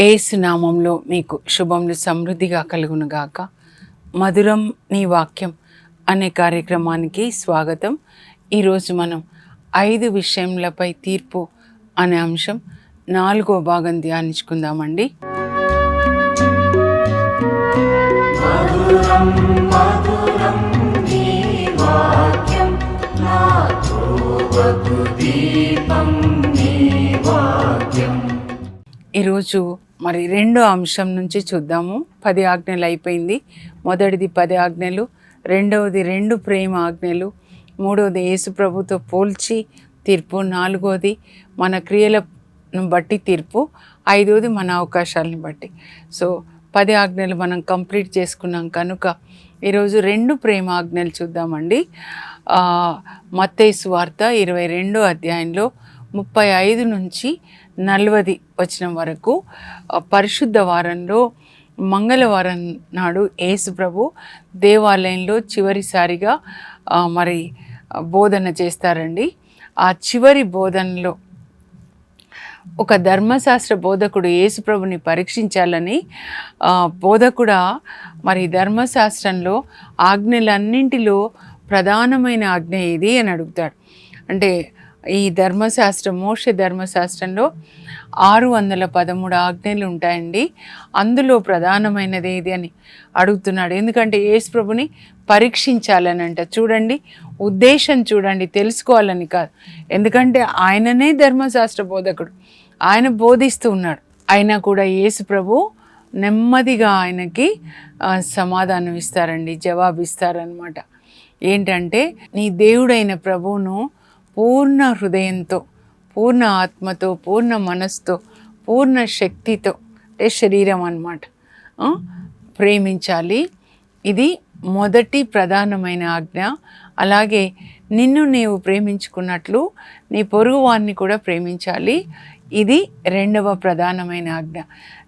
ఏసునామంలో మీకు శుభములు సమృద్ధిగా కలుగునుగాక. మధురం నీ వాక్యం అనే కార్యక్రమానికి స్వాగతం. ఈరోజు మనం ఐదు విషయములపై తీర్పు అనే అంశం నాలుగో భాగం ధ్యానించుకుందామండి. ఈరోజు మరి రెండో అంశం నుంచి చూద్దాము. పది ఆజ్ఞలు అయిపోయింది. మొదటిది పది ఆజ్ఞలు రెండవది రెండు ప్రేమ ఆజ్ఞలు మూడవది యేసు ప్రభుతో పోల్చి తీర్పు నాలుగవది మన క్రియలను బట్టి తీర్పు ఐదవది మన అవకాశాలను బట్టి. సో పది ఆజ్ఞలు మనం కంప్లీట్ చేసుకున్నాం కనుక ఈరోజు రెండు ప్రేమాజ్ఞలు చూద్దామండి. మత్తేసు వార్త ఇరవై రెండో అధ్యాయంలో ముప్పై ఐదు నుంచి నలవది వచ్చిన వరకు పరిశుద్ధ వారంలో మంగళవారం నాడు యేసు ప్రభు దేవాలయంలో చివరిసారిగా మరి బోధన చేస్తారండి. ఆ చివరి బోధనలో ఒక ధర్మశాస్త్ర బోధకుడు యేసుప్రభుని పరీక్షించాలని బోధకుడ బోధకుడా మరి ధర్మశాస్త్రంలో ఆజ్ఞలన్నింటిలో ప్రధానమైన ఆజ్ఞ ఏది అని అడుగుతాడు. అంటే ఈ ధర్మశాస్త్రం మోక్ష ధర్మశాస్త్రంలో ఆరు వందల పదమూడు ఆజ్ఞలు ఉంటాయండి. అందులో ప్రధానమైనది ఏది అని అడుగుతున్నాడు. ఎందుకంటే యేసుప్రభుని పరీక్షించాలని అంట. చూడండి ఉద్దేశం చూడండి తెలుసుకోవాలని కాదు. ఎందుకంటే ఆయననే ధర్మశాస్త్ర బోధకుడు. ఆయన బోధిస్తూ ఉన్నాడు. అయినా కూడా యేసు ప్రభు నెమ్మదిగా ఆయనకి సమాధానం ఇస్తారండి జవాబు ఇస్తారనమాట ఏంటంటే నీ దేవుడైన ప్రభువును పూర్ణ హృదయంతో పూర్ణ ఆత్మతో పూర్ణ మనస్తో పూర్ణ శక్తితో అంటే శరీరం అనమాట ప్రేమించాలి. ఇది మొదటి ప్రధానమైన ఆజ్ఞ. అలాగే నిన్ను నీవు ప్రేమించుకున్నట్లు నీ పొరుగు వారిని కూడా ప్రేమించాలి. ఇది రెండవ ప్రధానమైన ఆజ్ఞ.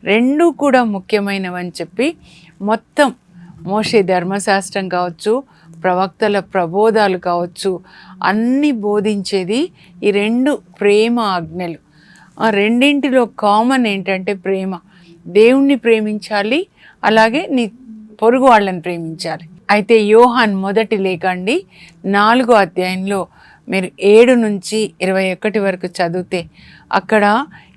రెండు కూడా ముఖ్యమైనవని చెప్పి మొత్తం మోషే ధర్మశాస్త్రం కావచ్చు ప్రవక్తల ప్రబోధాలు కావచ్చు అన్నీ బోధించేది ఈ రెండు ప్రేమ ఆజ్ఞలు. ఆ రెండింటిలో కామన్ ఏంటంటే ప్రేమ. దేవుణ్ణి ప్రేమించాలి అలాగే నీ పొరుగు వాళ్ళని ప్రేమించాలి. అయితే యోహాన్ మొదటి లేకండి అండి నాలుగో అధ్యాయంలో మీరు ఏడు నుంచి ఇరవై ఒకటి వరకు చదివితే అక్కడ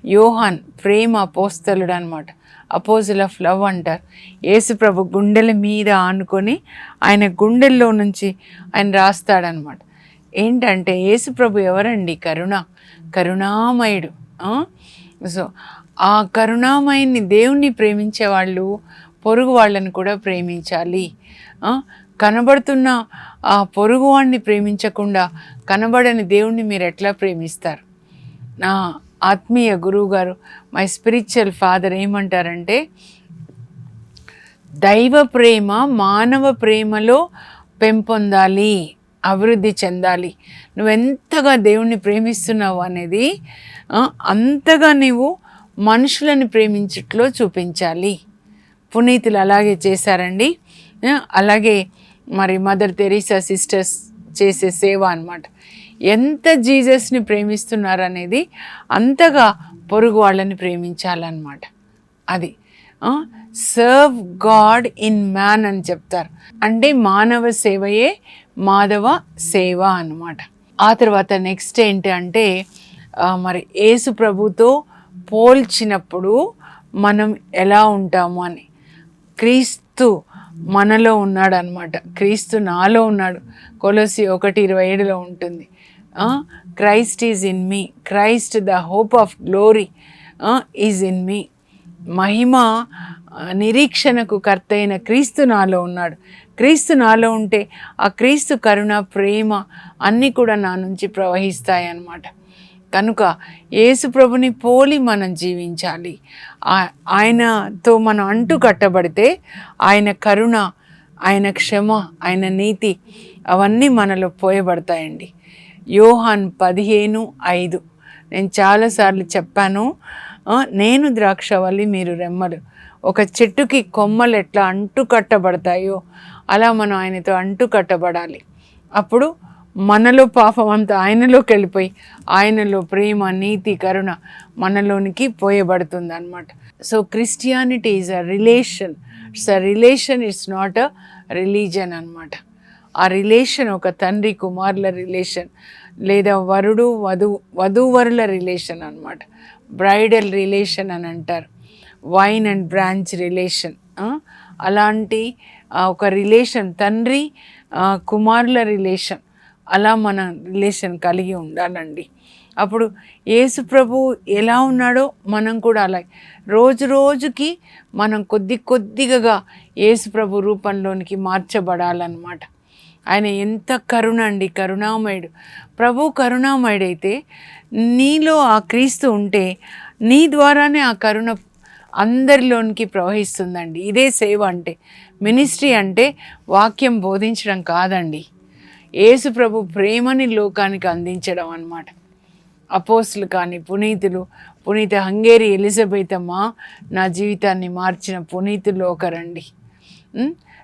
యోహాన్ ప్రేమ అపోస్తలుడు అనమాట అపోజిల్ ఆఫ్ లవ్ అంటారు. యేసుప్రభు గుండెల మీద ఆనుకొని ఆయన గుండెల్లో నుంచి ఆయన రాస్తాడనమాట ఏంటంటే యేసుప్రభు ఎవరండి? కరుణ కరుణామయుడు సో ఆ కరుణామయుని దేవుణ్ణి ప్రేమించే వాళ్ళు పొరుగు వాళ్ళని కూడా ప్రేమించాలి కనబడుతున్న ఆ పొరుగు వాడిని ప్రేమించకుండా కనబడని దేవుణ్ణి మీరు ఎట్లా ప్రేమిస్తారు? నా ఆత్మీయ గురువు గారు మై స్పిరిచువల్ ఫాదర్ ఏమంటారంటే దైవ ప్రేమ మానవ ప్రేమలో పెంపొందాలి అభివృద్ధి చెందాలి. నువ్వెంతగా దేవుణ్ణి ప్రేమిస్తున్నావు అనేది అంతగా నీవు మనుషులను ప్రేమించట్లో చూపించాలి. పునీతులు అలాగే చేశారండి. అలాగే మరి మదర్ తెరీసా సిస్టర్స్ చేసే సేవ అన్నమాట. ఎంత జీసస్ని ప్రేమిస్తున్నారు అనేది అంతగా పొరుగు వాళ్ళని ప్రేమించాలన్నమాట. అది. సర్వ్ గాడ్ ఇన్ మ్యాన్ అని చెప్తారు. అంటే మానవ సేవయే మాధవ సేవ అన్నమాట. ఆ తర్వాత నెక్స్ట్ ఏంటి అంటే మరి యేసు ప్రభుతో పోల్చినప్పుడు మనం ఎలా ఉంటాము అని. క్రీస్తు మనలో ఉన్నాడు అనమాట క్రీస్తు నాలో ఉన్నాడు. కొలసి ఒకటి ఇరవై ఏడులో ఉంటుంది. Christ is in me. Christ the hope of glory is in me. మహిమ నిరీక్షణకు కర్త అయిన క్రీస్తు నాలో ఉన్నాడు. క్రీస్తు నాలో ఉంటే ఆ క్రీస్తు కరుణ ప్రేమ అన్నీ కూడా నా నుంచి ప్రవహిస్తాయి అన్నమాట కనుక యేసుప్రభుని పోలి మనం జీవించాలి. ఆ- ఆయనతో మనం అంటు కట్టబడితే ఆయన కరుణ ఆయన క్షమ ఆయన నీతి అవన్నీ మనలో పోయబడతాయండి. యోహాన్ పదిహేను ఐదు. నేను చాలాసార్లు చెప్పాను నేను ద్రాక్షవల్లి మీరు రెమ్మలు. ఒక చెట్టుకి కొమ్మలు ఎట్లా అంటు కట్టబడతాయో అలా మనం ఆయనతో అంటు కట్టబడాలి. అప్పుడు మనలో పాపం అంతా ఆయనలోకి వెళ్ళిపోయి ఆయనలో ప్రేమ నీతి కరుణ మనలోనికి పోయబడుతుంది అనమాట so Christianity is a relation it's a relation it's not a religion అనమాట ఆ రిలేషన్ ఒక తండ్రి కుమారుల రిలేషన్ లేదా వరుడు వధు వధూవరుల రిలేషన్ అనమాట బ్రైడల్ రిలేషన్ అని అంటారు. వైన్ అండ్ బ్రాంచ్ రిలేషన్ అలాంటి ఒక రిలేషన్ తండ్రి కుమారుల రిలేషన్ అలా మన రిలేషన్ కలిగి ఉండాలండి. అప్పుడు యేసు ప్రభు ఎలా ఉన్నాడో మనం కూడా అలా రోజు రోజుకి మనం కొద్ది కొద్దిగా యేసు ప్రభు రూపంలోనికి మార్చబడాలన్నమాట. ఆయన ఎంత కరుణ అండి కరుణామయుడు. ప్రభు కరుణామయుడైతే నీలో ఆ క్రీస్తు ఉంటే నీ ద్వారానే ఆ కరుణ అందరిలోనికి ప్రవహిస్తుందండి. ఇదే సేవ అంటే మినిస్ట్రీ అంటే వాక్యం బోధించడం కాదండి. యేసు ప్రభు ప్రేమని లోకానికి అందించడం అనమాట అపోస్లు కానీ పునీతులు పునీత హంగేరి ఎలిజబెత్ అమ్మ నా జీవితాన్ని మార్చిన పునీతులు ఒకరండి.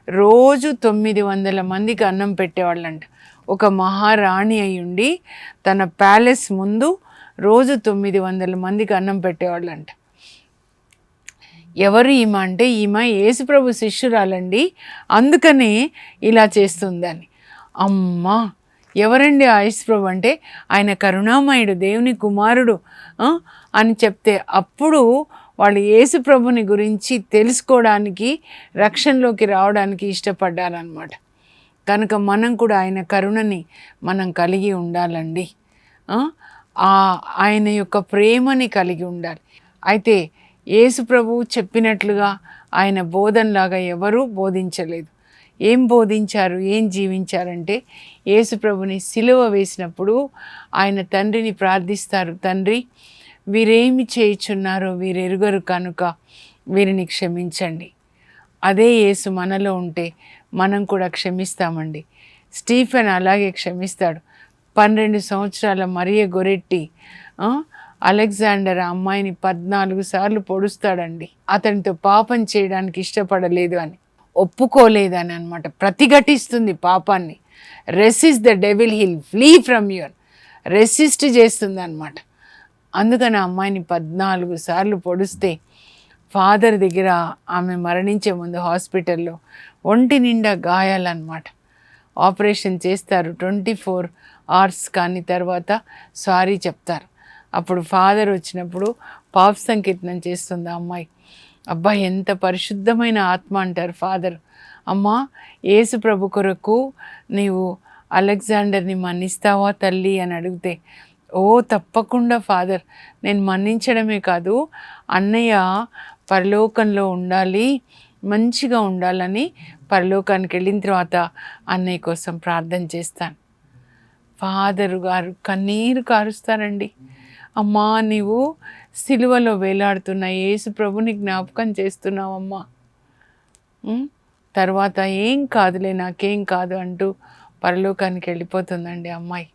రోజు తొమ్మిది వందల మందికి అన్నం పెట్టేవాళ్ళంట. ఒక మహారాణి అయి ఉండి తన ప్యాలెస్ ముందు రోజు తొమ్మిది వందల మందికి అన్నం పెట్టేవాళ్ళంట. ఎవరు ఈమె అంటే ఈమె యేసుప్రభు శిష్యురాలండి. అందుకనే ఇలా చేస్తుందని. అమ్మా ఎవరండి ఆయుష్ యేసుప్రభు అంటే? ఆయన కరుణామయుడు దేవుని కుమారుడు అని చెప్తే అప్పుడు వాళ్ళు యేసుప్రభుని గురించి తెలుసుకోవడానికి రక్షణలోకి రావడానికి ఇష్టపడ్డారనమాట కనుక మనం కూడా ఆయన కరుణని మనం కలిగి ఉండాలండి. ఆ, ఆయన యొక్క ప్రేమని కలిగి ఉండాలి. అయితే యేసు ప్రభు చెప్పినట్లుగా ఆయన బోధనలాగా ఎవరూ బోధించలేదు. ఏం బోధించారు ఏం జీవించారంటే యేసుప్రభుని సిలువ వేసినప్పుడు ఆయన తండ్రిని ప్రార్థిస్తారు. తండ్రి వీరేమి చేయుచున్నారో వీరెరుగరు కనుక వీరిని క్షమించండి. అదే యేసు మనలో ఉంటే మనం కూడా క్షమిస్తామండి. స్టీఫెన్ అలాగే క్షమిస్తాడు. పన్నెండు సంవత్సరాల మరియ గొరెట్టి అలెగ్జాండర్ ఆ అమ్మాయిని పద్నాలుగు సార్లు పొడుస్తాడండి. అతనితో పాపం చేయడానికి ఇష్టపడలేదు అని. ఒప్పుకోలేదని అనమాట ప్రతిఘటిస్తుంది పాపాన్ని. Resist the devil he'll flee from your resist చేస్తుంది అనమాట అందుకని ఆ అమ్మాయిని పద్నాలుగు సార్లు పొడిస్తే ఫాదర్ దగ్గర ఆమె మరణించే ముందు హాస్పిటల్లో ఒంటి నిండా గాయాలన్నమాట ఆపరేషన్ చేస్తారు ట్వంటీ ఫోర్ అవర్స్ కానీ తర్వాత సారీ చెప్తారు. అప్పుడు ఫాదర్ వచ్చినప్పుడు పాప్ సంకీర్తనం చేస్తుంది ఆ అమ్మాయి. అబ్బా ఎంత పరిశుద్ధమైన ఆత్మ అంటారు ఫాదర్. అమ్మా యేసు ప్రభు కొరకు నీవు అలెగ్జాండర్ని మన్నిస్తావా తల్లి అని అడిగితే ఓ తప్పకుండా ఫాదర్ నేను మన్నించడమే కాదు అన్నయ్య పరలోకంలో ఉండాలి మంచిగా ఉండాలని పరలోకానికి వెళ్ళిన తర్వాత అన్నయ్య కోసం ప్రార్థన చేస్తాను. ఫాదరు గారు కన్నీరు కారుస్తారండి. అమ్మా నీవు సిలువలో వేలాడుతున్న యేసు ప్రభుని జ్ఞాపకం చేస్తున్నావమ్మా. తర్వాత ఏం కాదులే నాకేం కాదు అంటూ పరలోకానికి వెళ్ళిపోతుందండి అమ్మాయి.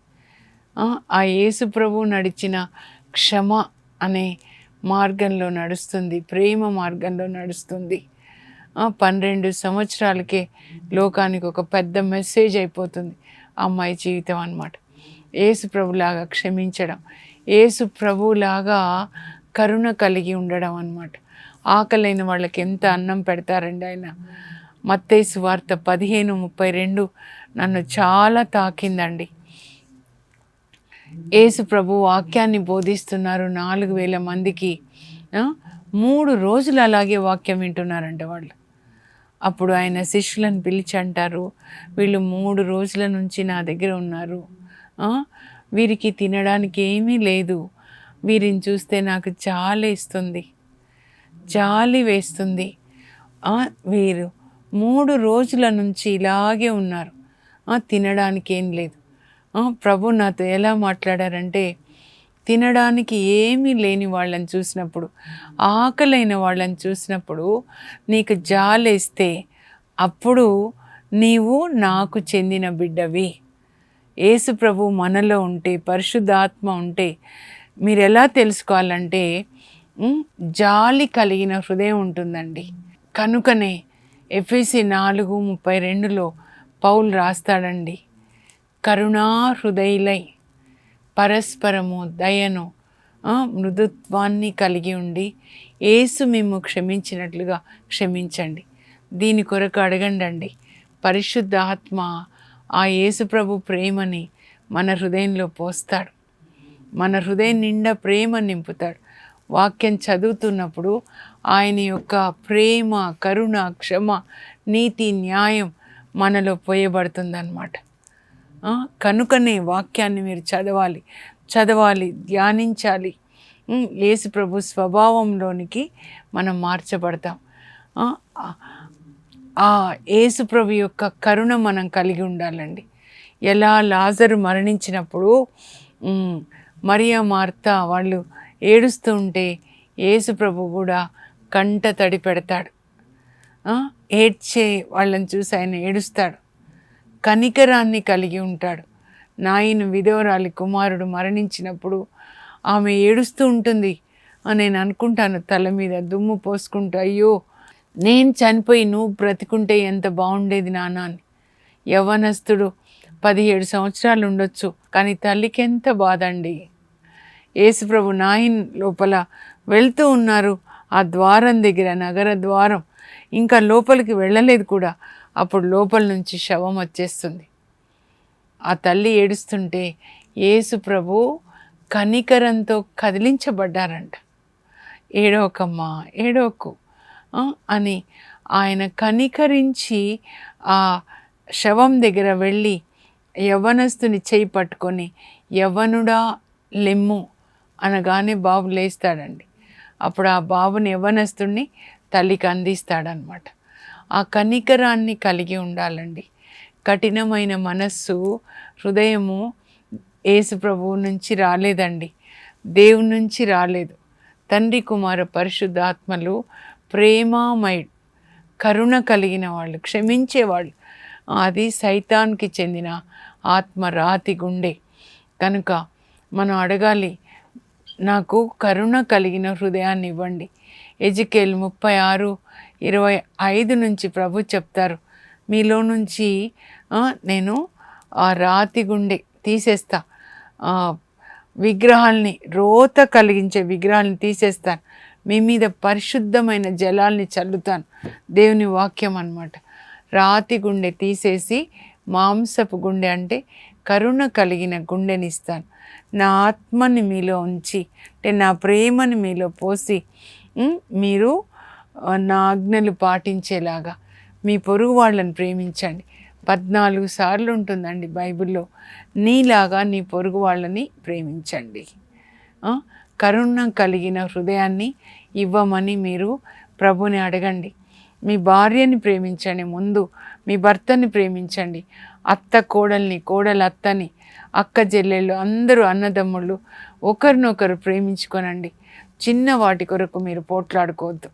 ఆ, యేసు ప్రభు నడిచిన క్షమ అనే మార్గంలో నడుస్తుంది ప్రేమ మార్గంలో నడుస్తుంది. పన్నెండు సంవత్సరాలకే లోకానికి ఒక పెద్ద మెసేజ్ అయిపోతుంది అమ్మాయి జీవితం అన్నమాట. యేసు ప్రభులాగా క్షమించడం యేసు ప్రభువులాగా కరుణ కలిగి ఉండడం అనమాట ఆకలైన వాళ్ళకి ఎంత అన్నం పెడతారండి ఆయన. మత్తేసు వార్త పదిహేను ముప్పై రెండు నన్ను చాలా తాకిందండి. యేసు ప్రభు వాక్యాన్ని బోధిస్తున్నారు నాలుగు వేల మందికి. మూడు రోజులు అలాగే వాక్యం వింటున్నారంట వాళ్ళు. అప్పుడు ఆయన శిష్యులను పిలిచి అంటారు వీళ్ళు మూడు రోజుల నుంచి నా దగ్గర ఉన్నారు. వీరికి తినడానికి ఏమీ లేదు. వీరిని చూస్తే నాకు చాలేస్తుంది జాలి వేస్తుంది. వీరు మూడు రోజుల నుంచి ఇలాగే ఉన్నారు. తినడానికి ఏం లేదు. ప్రభు నాతో ఎలా మాట్లాడారంటే తినడానికి ఏమీ లేని వాళ్ళని చూసినప్పుడు ఆకలైన వాళ్ళని చూసినప్పుడు నీకు జాలేస్తే అప్పుడు నీవు నాకు చెందిన బిడ్డవి. యేసు ప్రభు మనలో ఉంటే పరిశుద్ధాత్మ ఉంటే మీరు ఎలా తెలుసుకోవాలంటే జాలి కలిగిన హృదయం ఉంటుందండి. కనుకనే ఎఫ్ఎసి నాలుగు ముప్పై రెండులో పౌలు రాస్తాడండి కరుణా హృదయులై పరస్పరము దయను మృదుత్వాన్ని కలిగి ఉండి ఏసు మేము క్షమించినట్లుగా క్షమించండి. దీని కొరకు అడగండి పరిశుద్ధాత్మ ఆ యేసుప్రభు ప్రేమని మన హృదయంలో పోస్తాడు. మన హృదయం నిండా ప్రేమ నింపుతాడు. వాక్యం చదువుతున్నప్పుడు ఆయన యొక్క ప్రేమ కరుణ క్షమ నీతి న్యాయం మనలో పోయబడుతుందన్నమాట. కనుకనే వాక్యాన్ని మీరు చదవాలి. చదవాలి ధ్యానించాలి. ఏసుప్రభు యేసు ప్రభు స్వభావంలోనికి మనం మార్చబడతాం. ఆ, ఆ- యొక్క కరుణ మనం కలిగి ఉండాలండి. ఎలా లాజరు మరణించినప్పుడు మరియా మార్త వాళ్ళు ఏడుస్తూ ఉంటే ఏసుప్రభు కూడా కంట తడి పెడతాడు. ఏడ్చే వాళ్ళని చూసి ఆయన ఏడుస్తాడు. కనికరాన్ని కలిగి ఉంటాడు. నాయన విధవరాలి కుమారుడు మరణించినప్పుడు ఆమె ఏడుస్తూ ఉంటుంది. అని నేను అనుకుంటాను తల మీద దుమ్ము పోసుకుంటూ అయ్యో నేను చనిపోయి నువ్వు బ్రతికుంటే ఎంత బాగుండేది నాన్న అని. యవ్వనస్తుడు పదిహేడు సంవత్సరాలు ఉండొచ్చు కానీ తల్లికి ఎంత బాధ అండి యేసుప్రభు నాయన్ లోపల వెళ్తూ ఉన్నారు. ఆ ద్వారం దగ్గర నగర ద్వారం. ఇంకా లోపలికి వెళ్ళలేదు కూడా. అప్పుడు లోపల నుంచి శవం వచ్చేస్తుంది. ఆ తల్లి ఏడుస్తుంటే యేసు ప్రభు కనికరంతో కదిలించబడ్డారంట. ఏడోకమ్మా ఏడోకు అని ఆయన కనికరించి ఆ శవం దగ్గర వెళ్ళి యవ్వనస్తుని చేయి పట్టుకొని యవ్వనుడా లెమ్ము అనగానే బాబు లేస్తాడండి. అప్పుడు ఆ బాబుని యవ్వనస్తుడిని తల్లికి అందిస్తాడనమాట ఆ కనికరాన్ని కలిగి ఉండాలండి. కఠినమైన మనస్సు హృదయము యేసు ప్రభువు నుంచి రాలేదండి. దేవుని నుంచి రాలేదు. తండ్రి కుమార పరిశుద్ధాత్మలు ప్రేమామయుడు కరుణ కలిగిన వాళ్ళు క్షమించేవాళ్ళు. అది సైతాన్కి చెందిన ఆత్మరాతి గుండె. కనుక మనం అడగాలి నాకు కరుణ కలిగిన హృదయాన్ని ఇవ్వండి. ఎజికేల్ ముప్పై ఆరు ఇరవై ఐదు నుంచి ప్రభు చెప్తారు మీలో నుంచి నేను ఆ రాతి గుండె తీసేస్తా. విగ్రహాల్ని రోత కలిగించే విగ్రహాల్ని తీసేస్తాను. మీ మీద పరిశుద్ధమైన జలాల్ని చల్లుతాను. దేవుని వాక్యం అనమాట రాతి గుండె తీసేసి మాంసపు గుండె అంటే కరుణ కలిగిన గుండెనిస్తాను నా ఆత్మని మీలో ఉంచి అంటే నా ప్రేమని మీలో పోసి మీరు నా ఆజ్ఞలు పాటించేలాగా మీ పొరుగు వాళ్ళని ప్రేమించండి. పద్నాలుగు సార్లు ఉంటుందండి బైబిల్లో నీలాగా నీ పొరుగు వాళ్ళని ప్రేమించండి. కరుణ కలిగిన హృదయాన్ని ఇవ్వమని మీరు ప్రభుని అడగండి. మీ భార్యని ప్రేమించండి ముందు. మీ భర్తని ప్రేమించండి. అత్త కోడల్ని కోడలు అత్తని అక్క చెల్లెళ్ళు అందరూ అన్నదమ్ముళ్ళు ఒకరినొకరు ప్రేమించుకోనండి. చిన్న వాటి కొరకు మీరు పోట్లాడుకోవద్దు.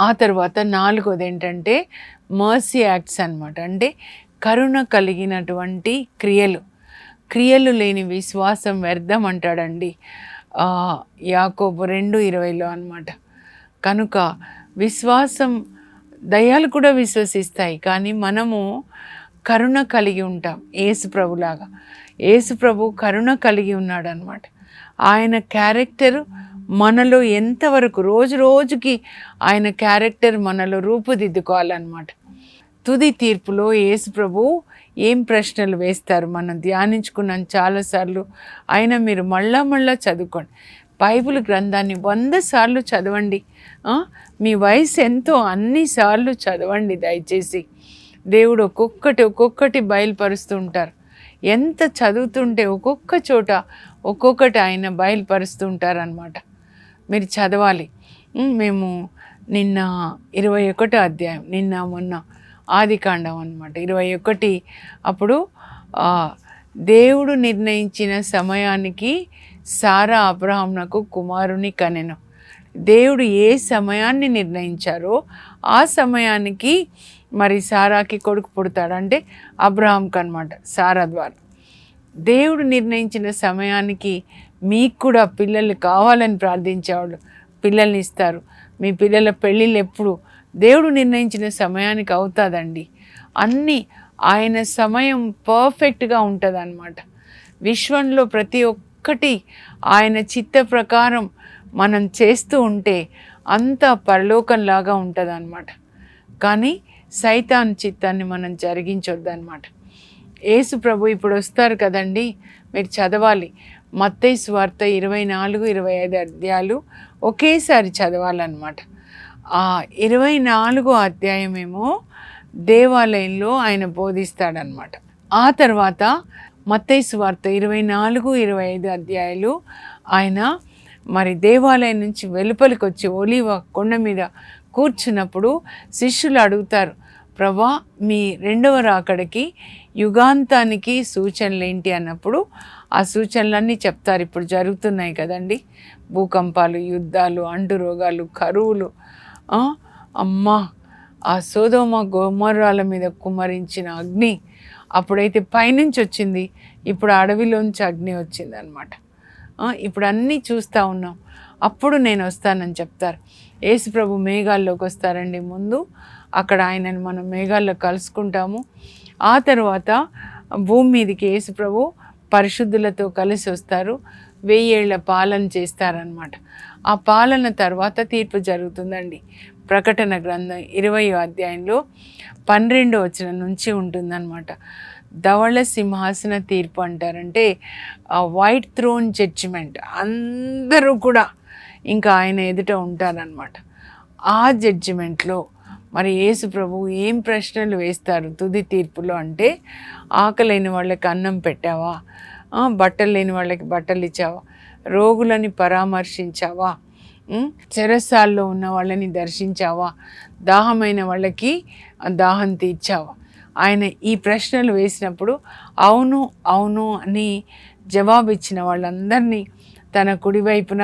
ఆ తర్వాత నాలుగోది ఏంటంటే మర్సీ యాక్ట్స్ అన్నమాట. అంటే కరుణ కలిగినటువంటి క్రియలు. క్రియలు లేని విశ్వాసం వ్యర్థం అంటాడండి. యాకోబు రెండు ఇరవైలో అనమాట కనుక విశ్వాసం దయాలు కూడా విశ్వసిస్తాయి కానీ మనము కరుణ కలిగి ఉంటాం ఏసు ప్రభులాగా. ఏసు ప్రభు కరుణ కలిగి ఉన్నాడు అనమాట ఆయన క్యారెక్టర్ మనలో ఎంతవరకు రోజు రోజుకి ఆయన క్యారెక్టర్ మనలో రూపుదిద్దుకోవాలన్నమాట. తుది తీర్పులో యేసు ప్రభు ఏం ప్రశ్నలు వేస్తారు? మనం ధ్యానించుకున్నాం చాలాసార్లు. అయినా మీరు మళ్ళా మళ్ళా చదువుకోండి. బైబిల్ గ్రంథాన్ని వంద సార్లు చదవండి. మీ వయసు ఎంతో అన్నిసార్లు చదవండి దయచేసి. దేవుడు ఒక్కొక్కటి ఒక్కొక్కటి బయలుపరుస్తూ ఉంటారు. ఎంత చదువుతుంటే ఒక్కొక్క చోట ఒక్కొక్కటి ఆయన బయలుపరుస్తూ ఉంటారనమాట మీరు చదవాలి. మేము నిన్న ఇరవై ఒకటో అధ్యాయం నిన్న మొన్న ఆది కాండం అనమాట ఇరవై ఒకటి అప్పుడు దేవుడు నిర్ణయించిన సమయానికి సారా అబ్రహాంనకు కుమారుని కనెను. దేవుడు ఏ సమయాన్ని నిర్ణయించారో ఆ సమయానికి మరి సారాకి కొడుకు పుడతాడు అంటే అబ్రహాంకి అనమాట సారా ద్వారా. దేవుడు నిర్ణయించిన సమయానికి మీకు కూడా పిల్లలు కావాలని ప్రార్థించేవాళ్ళు పిల్లల్ని ఇస్తారు. మీ పిల్లల పెళ్ళిళ్ళు ఎప్పుడు దేవుడు నిర్ణయించిన సమయానికి అవుతుందండి. అన్నీ ఆయన సమయం పర్ఫెక్ట్గా ఉంటుంది అనమాట విశ్వంలో ప్రతి ఒక్కటి ఆయన చిత్త ప్రకారం మనం చేస్తూ ఉంటే అంత పరలోకంలాగా ఉంటుంది అనమాట కానీ సైతాన్ చిత్తాన్ని మనం జరిగించొద్దు అనమాట యేసు ప్రభు ఇప్పుడు వస్తారు కదండి. మీరు చదవాలి. మత్తై వార్త ఇరవై నాలుగు ఇరవై ఐదు అధ్యాయాలు ఒకేసారి చదవాలన్నమాట. ఇరవై నాలుగో అధ్యాయమేమో దేవాలయంలో ఆయన బోధిస్తాడనమాట ఆ తర్వాత మత్తైసు వార్త ఇరవై నాలుగు ఇరవై ఐదు అధ్యాయాలు ఆయన మరి దేవాలయం నుంచి వెలుపలికి వచ్చి ఒలివ కొండ మీద కూర్చున్నప్పుడు శిష్యులు అడుగుతారు ప్రభా మీ రెండవ రాకడికి యుగాంతానికి సూచనలు ఏంటి? అన్నప్పుడు ఆ సూచనలన్నీ చెప్తారు. ఇప్పుడు జరుగుతున్నాయి కదండి. భూకంపాలు యుద్ధాలు అంటు రోగాలు కరువులు అమ్మా ఆ సోదోమ గోమర్రాల మీద కుమ్మరించిన అగ్ని అప్పుడైతే పైనుంచి వచ్చింది. ఇప్పుడు అడవిలోంచి అగ్ని వచ్చింది అనమాట ఇప్పుడు అన్నీ చూస్తూ ఉన్నాం. అప్పుడు నేను వస్తానని చెప్తారు. యేసుప్రభు మేఘాల్లోకి వస్తారండి ముందు. అక్కడ ఆయనను మనం మేఘాల్లో కలుసుకుంటాము. ఆ తర్వాత భూమి మీదకి యేసుప్రభు పరిశుద్ధులతో కలిసి వస్తారు. వెయ్యేళ్ళ పాలన చేస్తారనమాట ఆ పాలన తర్వాత తీర్పు జరుగుతుందండి. ప్రకటన గ్రంథం ఇరవై అధ్యాయంలో పన్నెండు వచ్చిన నుంచి ఉంటుందన్నమాట. ధవళ సింహాసన తీర్పు అంటారంటే వైట్ థ్రోన్ జడ్జిమెంట్ అందరూ కూడా ఇంకా ఆయన ఎదుట ఉంటారనమాట ఆ జడ్జిమెంట్లో మరి యేసు ప్రభు ఏం ప్రశ్నలు వేస్తారు తుది తీర్పులో అంటే ఆకలైన వాళ్ళకి అన్నం పెట్టావా? బట్టలు లేని వాళ్ళకి బట్టలు ఇచ్చావా? రోగులని పరామర్శించావా? ఉం? చెరసాల్లో ఉన్న వాళ్ళని దర్శించావా? దాహమైన వాళ్ళకి దాహం తీర్చావా? ఆయన ఈ ప్రశ్నలు వేసినప్పుడు అవును అవును అని జవాబు ఇచ్చిన వాళ్ళందరినీ తన కుడివైపున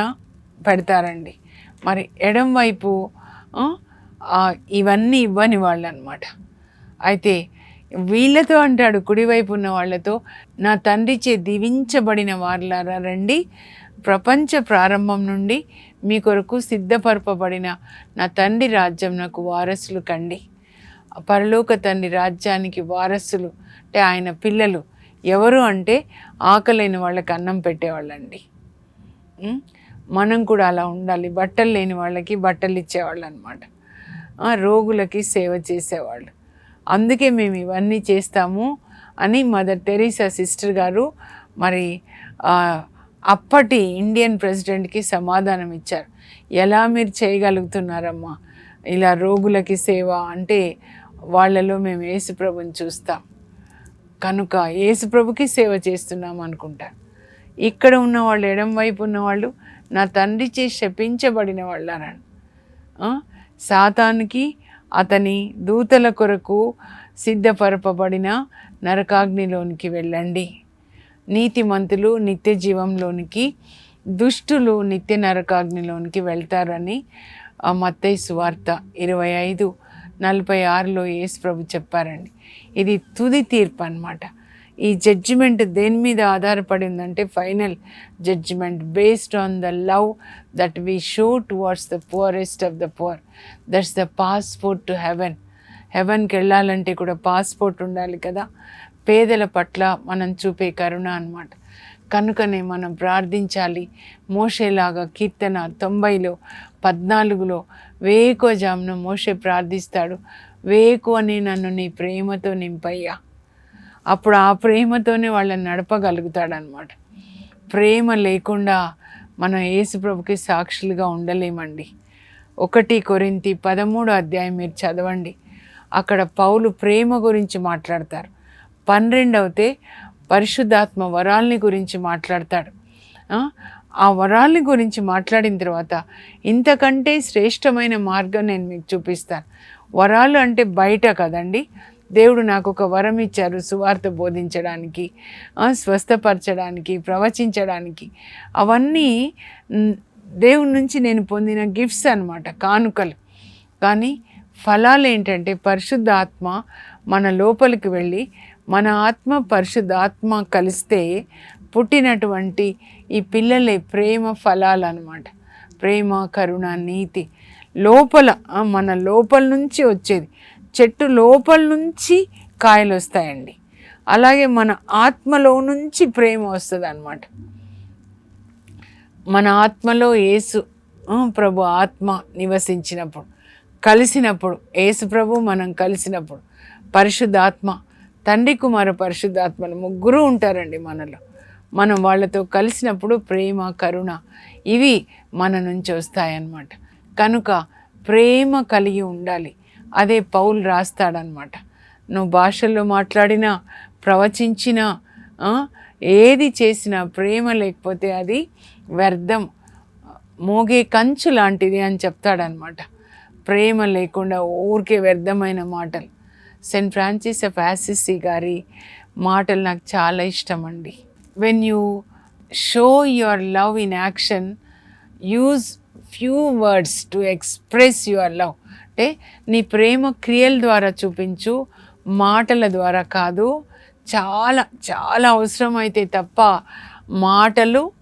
పెడతారండి. మరి ఎడం వైపు ఇవన్నీ ఇవ్వని వాళ్ళు అనమాట అయితే వీళ్ళతో అంటాడు కుడివైపు ఉన్న వాళ్ళతో నా తండ్రిచే దీవించబడిన వార్లారా రండి. ప్రపంచ ప్రారంభం నుండి మీ కొరకు సిద్ధపరపబడిన నా తండ్రి రాజ్యం నాకు వారసులు కండి. పరలోక తండ్రి రాజ్యానికి వారసులు అంటే ఆయన పిల్లలు. ఎవరు అంటే ఆకలేని వాళ్ళకి అన్నం పెట్టేవాళ్ళండి. మనం కూడా అలా ఉండాలి. బట్టలు లేని వాళ్ళకి బట్టలు ఇచ్చేవాళ్ళు అనమాట రోగులకి సేవ చేసేవాళ్ళు. అందుకే మేము ఇవన్నీ చేస్తాము అని మదర్ టెరీసా సిస్టర్ గారు మరి అప్పటి ఇండియన్ ప్రెసిడెంట్కి సమాధానం ఇచ్చారు. ఎలా మీరు చేయగలుగుతున్నారమ్మా? ఇలా రోగులకి సేవ అంటే వాళ్ళలో మేము యేసుప్రభుని చూస్తాం. కనుక యేసుప్రభుకి సేవ చేస్తున్నాం అనుకుంటారు. ఇక్కడ ఉన్న వాళ్ళు ఎడం వైపు ఉన్న వాళ్ళు నా తండ్రి చే శపించబడిన వాళ్ళని సాతానికి అతని దూతల కొరకు సిద్ధపరపబడిన నరకాగ్నిలోనికి వెళ్ళండి. నీతిమంతులు నిత్య జీవంలోనికి దుష్టులు నిత్య నరకాగ్నిలోనికి వెళ్తారని మత్తై సువార్త ఇరవై ఐదు నలభై ఆరులో యేసు ప్రభు చెప్పారండి. ఇది తుది తీర్పు అన్నమాట. ఈ జడ్జిమెంట్ దేని మీద ఆధారపడిందంటే final judgment based on the love that we show towards the poorest of the poor that's the passport to heaven హెవెన్కి వెళ్ళాలంటే కూడా పాస్పోర్ట్ ఉండాలి కదా. పేదల పట్ల మనం చూపే కరుణ అనమాట కనుకనే మనం ప్రార్థించాలి. మోషేలాగా కీర్తన తొంభైలో పద్నాలుగులో వేకోజామున మోషే ప్రార్థిస్తాడు. వేకు అని నన్ను నీ ప్రేమతో నింపయ్యా. అప్పుడు ఆ ప్రేమతోనే వాళ్ళని నడపగలుగుతాడనమాట ప్రేమ లేకుండా మనం యేసుప్రభుకి సాక్షులుగా ఉండలేమండి. ఒకటి కొరింతి పదమూడు అధ్యాయం మీరు చదవండి. అక్కడ పౌలు ప్రేమ గురించి మాట్లాడతారు. పన్నెండవతే పరిశుద్ధాత్మ వరాల్ని గురించి మాట్లాడతాడు. ఆ, వరాల్ని గురించి మాట్లాడిన తర్వాత ఇంతకంటే శ్రేష్టమైన మార్గం నేను మీకు చూపిస్తాను. వరాలు అంటే బయట కదండి. దేవుడు నాకు ఒక వరం ఇచ్చారు సువార్త బోధించడానికి స్వస్థపరచడానికి ప్రవచించడానికి. అవన్నీ దేవుడి నుంచి నేను పొందిన గిఫ్ట్స్ అనమాట కానుకలు. కానీ ఫలాలు ఏంటంటే పరిశుద్ధ ఆత్మ మన లోపలికి వెళ్ళి మన ఆత్మ పరిశుద్ధ ఆత్మ కలిస్తే పుట్టినటువంటి ఈ పిల్లలే ప్రేమ ఫలాలు అనమాట ప్రేమ కరుణ నీతి లోపల మన లోపల నుంచి వచ్చేది. చెట్టు లోపల నుంచి కాయలు వస్తాయండి. అలాగే మన ఆత్మలో నుంచి ప్రేమ వస్తుంది అనమాట మన ఆత్మలో యేసు ప్రభు ఆత్మ నివసించినప్పుడు కలిసినప్పుడు యేసు ప్రభు మనం కలిసినప్పుడు పరిశుద్ధాత్మ తండ్రి కుమార పరిశుద్ధాత్మలు ముగ్గురు ఉంటారండి మనలో. మనం వాళ్ళతో కలిసినప్పుడు ప్రేమ కరుణ ఇవి మన నుంచి వస్తాయన్నమాట. కనుక ప్రేమ కలిగి ఉండాలి. అదే పౌల్ రాస్తాడనమాట. నువ్వు భాషల్లో మాట్లాడినా ప్రవచించినా ఏది చేసినా ప్రేమ లేకపోతే అది వ్యర్థం. మోగే కంచు లాంటిది అని చెప్తాడనమాట. ప్రేమ లేకుండా ఊరికే వ్యర్థమైన మాటలు. సెయింట్ ఫ్రాన్సిస్ ఆఫ్ యాసిసి గారి మాటలు నాకు చాలా ఇష్టం అండి when you show your love in action use few words to express your love అంటే నీ ప్రేమ క్రియల ద్వారా చూపించు మాటల ద్వారా కాదు. చాలా చాలా అవసరమైతే తప్ప మాటలు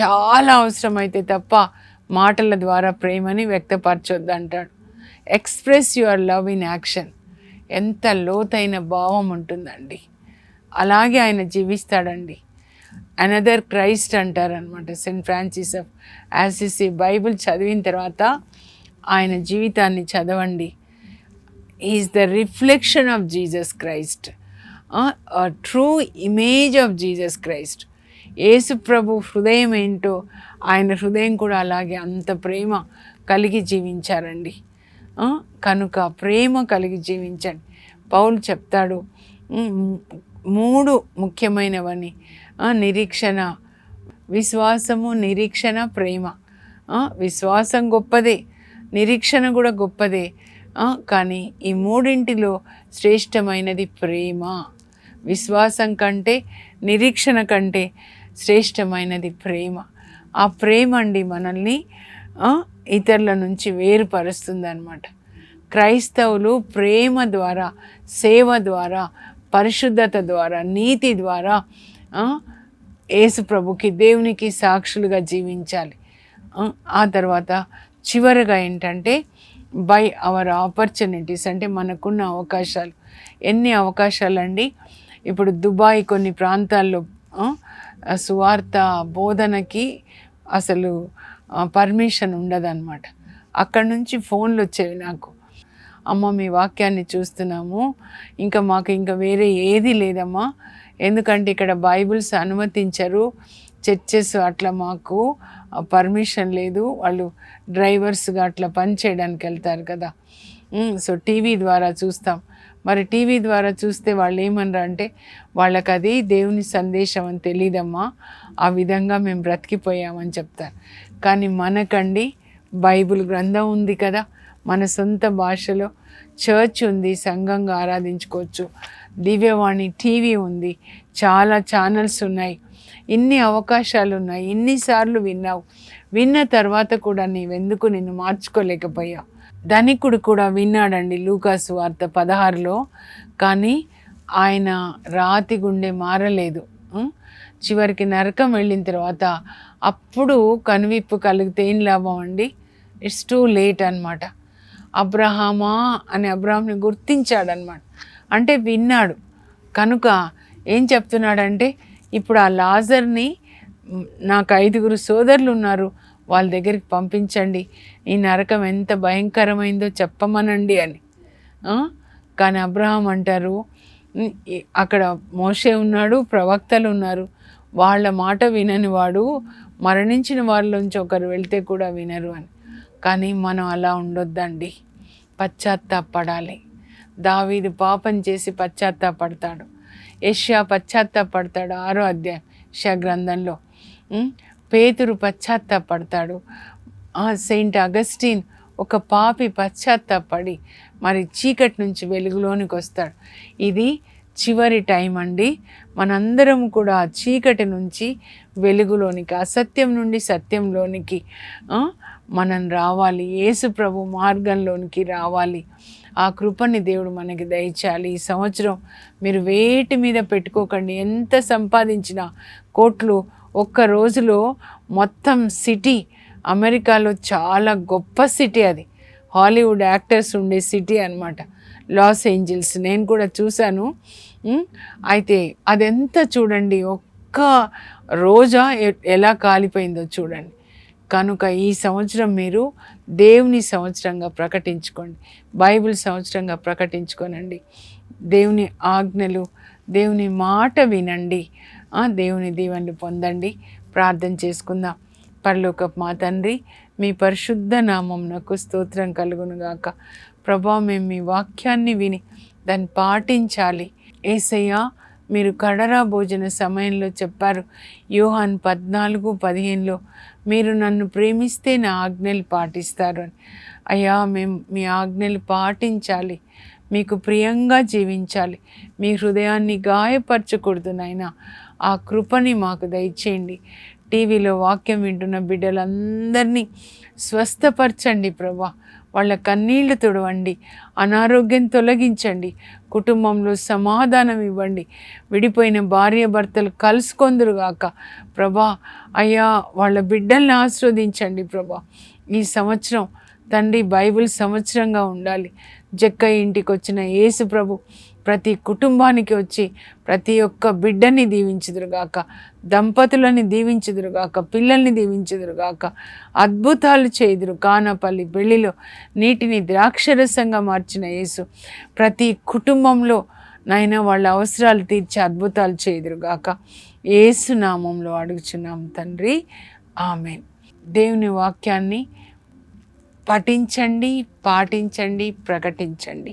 చాలా అవసరమైతే తప్ప మాటల ద్వారా ప్రేమని వ్యక్తపరచొద్దు అంటాడు express your love in action ఎంత లోతైన భావం ఉంటుందండి. అలాగే ఆయన జీవిస్తాడండి. అనదర్ క్రైస్ట్ అంటారనమాట saint Francis of Assisi Bible చదివిన తర్వాత ఆయన జీవితాన్ని చదవండి. Is the reflection of Jesus Christ true image of Jesus Christ యేసు ప్రభు హృదయం ఏంటో ఆయన హృదయం కూడా అలాగే అంత ప్రేమ కలిగి జీవించారండి. కనుక ప్రేమ కలిగి జీవించండి. పౌలు చెప్తాడు మూడు ముఖ్యమైనవని. నిరీక్షణ విశ్వాసము నిరీక్షణ ప్రేమ. విశ్వాసం గొప్పదే. నిరీక్షణ కూడా గొప్పదే. కానీ ఈ మూడింటిలో శ్రేష్టమైనది ప్రేమ. విశ్వాసం కంటే నిరీక్షణ కంటే శ్రేష్టమైనది ప్రేమ. ఆ ప్రేమ అండి మనల్ని ఇతరుల నుంచి వేరుపరుస్తుంది అనమాట క్రైస్తవులు ప్రేమ ద్వారా సేవ ద్వారా పరిశుద్ధత ద్వారా నీతి ద్వారా యేసు ప్రభుకి దేవునికి సాక్షులుగా జీవించాలి. ఆ తర్వాత చివరగా ఏంటంటే బై అవర్ ఆపర్చునిటీస్ అంటే మనకున్న అవకాశాలు. ఎన్ని అవకాశాలండి? ఇప్పుడు దుబాయ్ కొన్ని ప్రాంతాల్లో సువార్త బోధనకి అసలు పర్మిషన్ ఉండదన్నమాట. అక్కడ నుంచి ఫోన్లు వచ్చేవి నాకు. అమ్మ మీ వాక్యాన్ని చూస్తున్నాము. ఇంకా మాకు ఇంకా వేరే ఏది లేదమ్మా. ఎందుకంటే ఇక్కడ బైబిల్స్ అనుమతించరు. చర్చెస్ అట్లా మాకు పర్మిషన్ లేదు. వాళ్ళు డ్రైవర్స్గా అట్లా పని చేయడానికి వెళ్తారు కదా. సో టీవీ ద్వారా చూస్తాం. మరి టీవీ ద్వారా చూస్తే వాళ్ళు ఏమన్నారు అంటే వాళ్ళకి అది దేవుని సందేశం అని తెలియదమ్మా ఆ విధంగా మేము బ్రతికిపోయామని చెప్తారు. కానీ మనకండి బైబిల్ గ్రంథం ఉంది కదా. మన సొంత భాషలో చర్చ్ ఉంది సంఘంగా ఆరాధించుకోవచ్చు. దివ్యవాణి టీవీ ఉంది. చాలా ఛానల్స్ ఉన్నాయి. ఇన్ని అవకాశాలు ఉన్నాయి ఇన్నిసార్లు విన్నావు. విన్న తర్వాత కూడా నీవెందుకు నిన్ను మార్చుకోలేకపోయావు? ధనికుడు కూడా విన్నాడండి లూకాసు వార్త పదహారులో. కానీ ఆయన రాతి గుండె మారలేదు. చివరికి నరకం వెళ్ళిన తర్వాత అప్పుడు కనువిప్పు కలిగితే ఏం లాభం అండి? ఇట్స్ టూ లేట్ అనమాట అబ్రహామా అని అబ్రహాంని గుర్తించాడనమాట అంటే విన్నాడు. కనుక ఏం చెప్తున్నాడంటే ఇప్పుడు ఆ లాజర్ని నాకు ఐదుగురు సోదరులు ఉన్నారు వాళ్ళ దగ్గరికి పంపించండి. ఈ నరకం ఎంత భయంకరమైందో చెప్పమనండి అని. కానీ అబ్రహాం అంటారు అక్కడ మోషే ఉన్నాడు ప్రవక్తలు ఉన్నారు. వాళ్ళ మాట వినని వాడు మరణించిన వాళ్ళలోంచి ఒకరు వెళ్తే కూడా వినరు అని. కానీ మనం అలా ఉండొద్దండి. పశ్చాత్తాపడాలి. దావీదు పాపం చేసి పశ్చాత్తాపడతాడు. యష్యా పశ్చాత్తాపడతాడు ఆరో అధ్యాయం యష్యా గ్రంథంలో. పేతురు పశ్చాత్తాపడతాడు. ఆ సెయింట్ అగస్టిన్ ఒక పాపి పశ్చాత్తాపడి మరి చీకటి నుంచి వెలుగులోనికి వస్తాడు. ఇది చివరి టైం అండి. మనందరం కూడా ఆ చీకటి నుంచి వెలుగులోనికి అసత్యం నుండి సత్యంలోనికి మనం రావాలి. యేసు ప్రభు మార్గంలోనికి రావాలి. ఆ కృపని దేవుడు మనకి దయచాలి. ఈ సంవత్సరం మీరు వేటి మీద పెట్టుకోకండి. ఎంత సంపాదించినా కోట్లు ఒక్క రోజులో మొత్తం సిటీ అమెరికాలో చాలా గొప్ప సిటీ అది. హాలీవుడ్ యాక్టర్స్ ఉండే సిటీ అనమాట లాస్ ఏంజల్స్ నేను కూడా చూశాను. అయితే అదెంత చూడండి? ఒక్క రోజా ఎలా కాలిపోయిందో చూడండి. కనుక ఈ సంవత్సరం మీరు దేవుని సంవత్సరంగా ప్రకటించుకోండి. బైబిల్ సంవత్సరంగా ప్రకటించుకోనండి. దేవుని ఆజ్ఞలు దేవుని మాట వినండి. ఆ, దేవుని దీవెనలు పొందండి. ప్రార్థన చేసుకుందాం. పరలోక మా తండ్రి మీ పరిశుద్ధ నామంనకు స్తోత్రం కలుగునుగాక. ప్రభా మేము మీ వాక్యాన్ని విని దాన్ని పాటించాలి. ఏసయ్యా మీరు కడరా భోజన సమయంలో చెప్పారు. యోహాన్ పద్నాలుగు పదిహేనులో మీరు నన్ను ప్రేమిస్తే నా ఆజ్ఞలు పాటిస్తారు అని. అయ్యా మేము మీ ఆజ్ఞలు పాటించాలి. మీకు ప్రియంగా జీవించాలి. మీ హృదయాన్ని గాయపరచకూడదు నాయన. ఆ కృపని మాకు దయచేయండి. టీవీలో వాక్యం వింటున్న బిడ్డలందరినీ స్వస్థపరచండి ప్రభా. వాళ్ళ కన్నీళ్ళు తుడవండి అనారోగ్యం తొలగించండి కుటుంబంలో సమాధానం ఇవ్వండి. విడిపోయిన భార్య భర్తలు కలుసుకొందురుగాక ప్రభా అయ్యా వాళ్ళ బిడ్డల్ని ఆస్వాదించండి ప్రభా. ఈ సంవత్సరం తండ్రి బైబిల్ సంవత్సరంగా ఉండాలి. జక్క ఇంటికి వచ్చిన యేసు ప్రభు ప్రతి కుటుంబానికి వచ్చి ప్రతి ఒక్క బిడ్డని దీవించుదురుగాక దంపతులని దీవించుదురుగాక పిల్లల్ని దీవించుదురుగాక అద్భుతాలు చేయుదురు కానపల్లి పెళ్ళిలో నీటిని ద్రాక్షరసంగా మార్చిన యేసు ప్రతి కుటుంబంలో నాయన వాళ్ళ అవసరాలు తీర్చి అద్భుతాలు చేయుదురుగాక. యేసు నామంలో అడుగుచున్నాం తండ్రి. ఆమె దేవుని వాక్యాన్ని పఠించండి పాటించండి ప్రకటించండి.